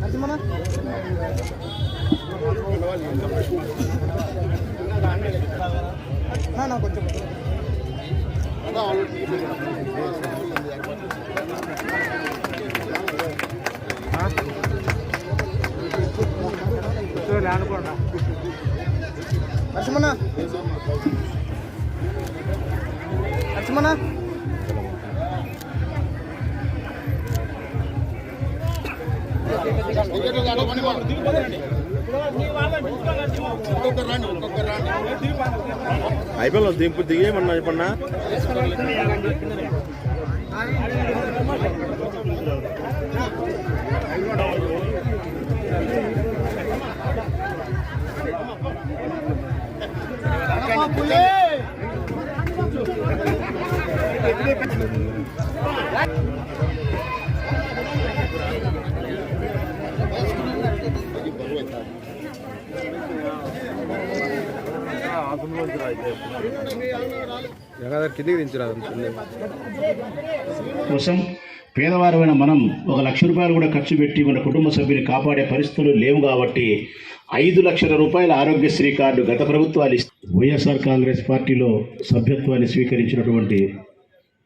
లక్ష్మణ నా, నా కొంచెం లక్ష్మణ లక్ష్మణ అయిపోయింది దింపు దిగేయమన్నా చెప్పన్నా? కిందికి దించరాదు కోసం పేదవారమైన మనం ఒక లక్ష రూపాయలు కూడా ఖర్చు పెట్టి మన కుటుంబ సభ్యుని కాపాడే పరిస్థితులు లేవు కాబట్టి ఐదు లక్షల రూపాయల ఆరోగ్యశ్రీ కార్డు గత ప్రభుత్వాలు వైఎస్ఆర్ కాంగ్రెస్ పార్టీలో సభ్యత్వాన్ని స్వీకరించినటువంటి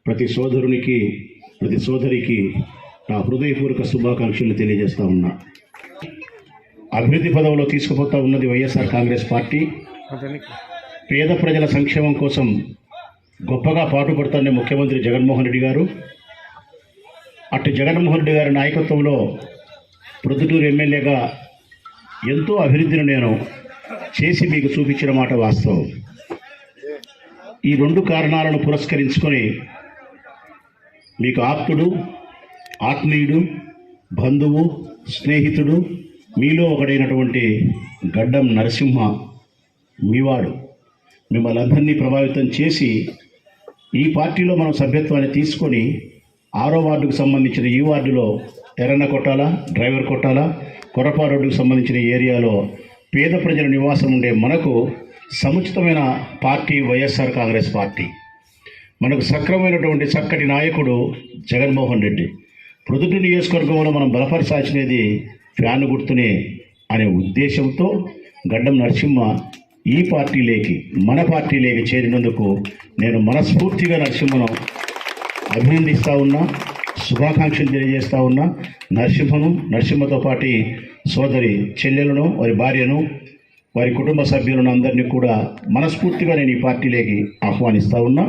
ప్రతి సోదరునికి ప్రతి సోదరికి నా హృదయపూర్వక శుభాకాంక్షలు తెలియజేస్తా ఉన్నా. అభివృద్ధి పదవిలో తీసుకుపోతా ఉన్నది వైఎస్ఆర్ కాంగ్రెస్ పార్టీ. పేద ప్రజల సంక్షేమం కోసం గొప్పగా పాటుపడుతున్న ముఖ్యమంత్రి జగన్మోహన్ రెడ్డి గారు. అటు జగన్మోహన్ రెడ్డి గారి నాయకత్వంలో ప్రొద్దుటూరు ఎమ్మెల్యేగా ఎంతో అభివృద్ధిని నేను చేసి మీకు చూపించిన మాట వాస్తవం. ఈ రెండు కారణాలను పురస్కరించుకొని మీకు ఆప్తుడు ఆత్మీయుడు బంధువు స్నేహితుడు మీలో ఒకడైనటువంటి గడ్డం నరసింహ మీవాడు. మిమ్మల్ని అందరినీ ప్రభావితం చేసి ఈ పార్టీలో మనం సభ్యత్వాన్ని తీసుకొని ఆరో వార్డుకు సంబంధించిన ఈ వార్డులో ఎర్రన్న కొట్టాల డ్రైవర్ కొట్టాల కొరపా రోడ్డుకు సంబంధించిన ఏరియాలో పేద ప్రజల నివాసం ఉండే మనకు సముచితమైన పార్టీ వైఎస్ఆర్ కాంగ్రెస్ పార్టీ. మనకు సక్రమైనటువంటి చక్కటి నాయకుడు జగన్మోహన్ రెడ్డి. ప్రొద్దుటి నియోజకవర్గంలో మనం బలపరచాల్సినది ఫ్యాన్ గుర్తునే అనే ఉద్దేశంతో గడ్డం నరసింహ ఈ పార్టీలోకి మన పార్టీలోకి చేరినందుకు నేను మనస్ఫూర్తిగా నరసింహను అభినందిస్తూ ఉన్నా శుభాకాంక్షలు తెలియజేస్తూ ఉన్నా. నరసింహను నరసింహతో పాటి సోదరి చెల్లెలను వారి భార్యను వారి కుటుంబ సభ్యులను అందరినీ కూడా మనస్ఫూర్తిగా నేను ఈ పార్టీలోకి ఆహ్వానిస్తూ ఉన్నా.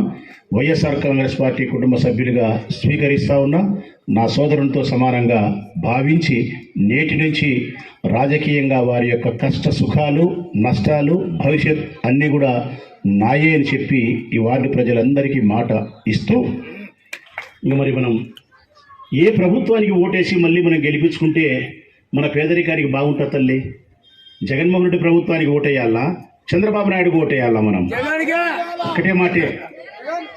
వైఎస్ఆర్ కాంగ్రెస్ పార్టీ కుటుంబ సభ్యులుగా స్వీకరిస్తూ ఉన్నా. నా సోదరునితో సమానంగా భావించి నేటి నుంచి రాజకీయంగా వారి యొక్క కష్ట సుఖాలు నష్టాలు భవిష్యత్ అన్నీ కూడా నాయే అని చెప్పి ఈ వార్డు ప్రజలందరికీ మాట ఇస్తూ ఇక మరి మనం ఏ ప్రభుత్వానికి ఓటేసి మళ్ళీ మనం గెలిపించుకుంటే మన పేదరికానికి బాగుంటుంది తల్లి. జగన్మోహన్ రెడ్డి ప్రభుత్వానికి ఓటేయాలా? చంద్రబాబు నాయుడుకి ఓటేయాలా మనం? ఒకటే మాటే.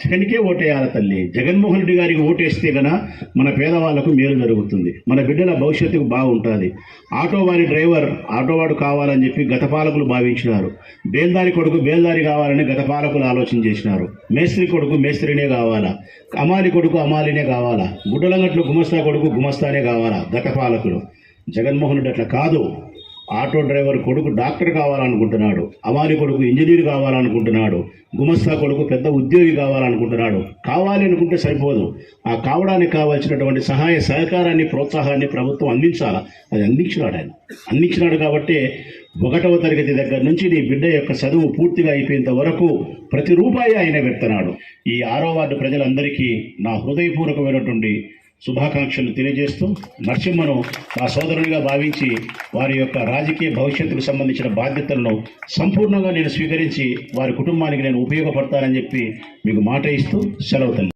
జగన్కే ఓటేయాలి తల్లి? జగన్మోహన్ రెడ్డి గారికి ఓటేస్తే గన మన పేదవాళ్ళకు మేలు జరుగుతుంది. మన బిడ్డల భవిష్యత్తుకు బాగుంటుంది. ఆటో వారి డ్రైవర్ ఆటో వాడు కావాలని చెప్పి గత పాలకులు భావించినారు. బేల్దారి కొడుకు బేల్దారి కావాలని గత పాలకులు ఆలోచన చేసినారు. మేస్త్రి కొడుకు మేస్త్రినే కావాలా? అమాలి కొడుకు అమాలినే కావాలా? గుడ్డలంగట్లు గుమస్తా కొడుకు గుమస్తానే కావాలా? గత పాలకులు. జగన్మోహన్ రెడ్డి అట్లా కాదు. ఆటో డ్రైవర్ కొడుకు డాక్టర్ కావాలనుకుంటున్నాడు అమారి కొడుకు ఇంజనీర్ కావాలనుకుంటున్నాడు గుమస్తా కొడుకు పెద్ద ఉద్యోగి కావాలనుకుంటున్నాడు. కావాలి అనుకుంటే సరిపోదు. ఆ కావడానికి కావాల్సినటువంటి సహాయ సహకారాన్ని ప్రోత్సాహాన్ని ప్రభుత్వం అందించాలా? అది అందించినాడు ఆయన. అందించినాడు కాబట్టి ఒకటవ తరగతి దగ్గర నుంచి నీ బిడ్డ యొక్క చదువు పూర్తిగా అయిపోయేంత వరకు ప్రతి రూపాయి ఆయన పెడుతున్నాడు. ఈ ఆరో వార్డు ప్రజలందరికీ నా హృదయపూర్వకమైనటువంటి శుభాకాంక్షలు తెలియజేస్తూ నరసింహను నా సోదరునిగా భావించి వారి యొక్క రాజకీయ భవిష్యత్తుకు సంబంధించిన బాధ్యతలను సంపూర్ణంగా నేను స్వీకరించి వారి కుటుంబానికి నేను ఉపయోగపడతానని చెప్పి మీకు మాట ఇస్తూ సెలవు తల్లి.